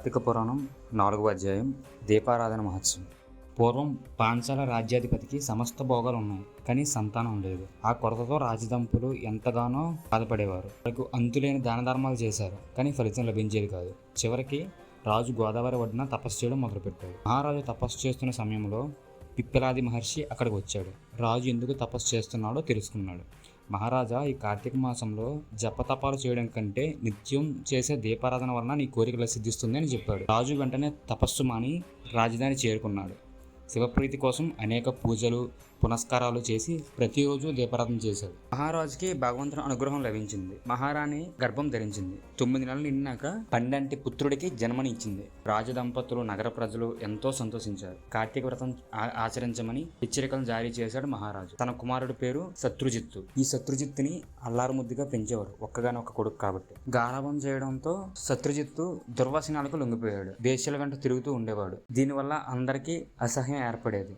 కార్తీక పురాణం నాలుగవ అధ్యాయం దీపారాధన మహోత్సవం. పూర్వం పాంచాల రాజ్యాధిపతికి సమస్త భోగాలు ఉన్నాయి కానీ సంతానం లేదు. ఆ కొరతతో రాజదంపులు ఎంతగానో బాధపడేవారు. వాళ్ళకు అంతులేని దాన ధర్మాలు చేశారు కానీ ఫలితం లభించేది కాదు. చివరికి రాజు గోదావరి ఒడ్డున తపస్సు చేయడం మొదలుపెట్టాడు. మహారాజు తపస్సు చేస్తున్న సమయంలో పిప్పిలాది మహర్షి అక్కడికి వచ్చాడు. రాజు ఎందుకు తపస్సు చేస్తున్నాడో తెలుసుకున్నాడు. మహారాజా ఈ కార్తీక మాసంలో జపతపాలు చేయడం కంటే నిత్యం చేసే దీపారాధన వలన నీ కోరికలు సిద్ధిస్తుంది అని చెప్పాడు. రాజు వెంటనే తపస్సు మాని రాజధాని చేరుకున్నాడు. శివప్రీతి కోసం అనేక పూజలు పునస్కారాలు చేసి ప్రతిరోజు దీపారాధన చేశాడు. మహారాజుకి భగవంతుని అనుగ్రహం లభించింది. మహారాణి గర్భం ధరించింది. తొమ్మిది నెలలు నిన్నాక పండంటి పుత్రుడికి జన్మనిచ్చింది. రాజదంపతులు నగర ప్రజలు ఎంతో సంతోషించారు. కార్తీక వ్రతం ఆ- ఆచరించమని హెచ్చరికలను జారీ చేశాడు మహారాజు. తన కుమారుడి పేరు శత్రుజిత్తు. ఈ శత్రుజిత్తుని అల్లారుముద్దుగా పెంచేవారు. ఒక్కగానొక్క కొడుకు కాబట్టి. గారాభం చేయడంతో శత్రుజిత్తు దుర్వసనాలకు లొంగిపోయాడు. దేశాల వెంట తిరుగుతూ ఉండేవాడు. దీనివల్ల అందరికీ అసహ్యం ఏర్పడేది.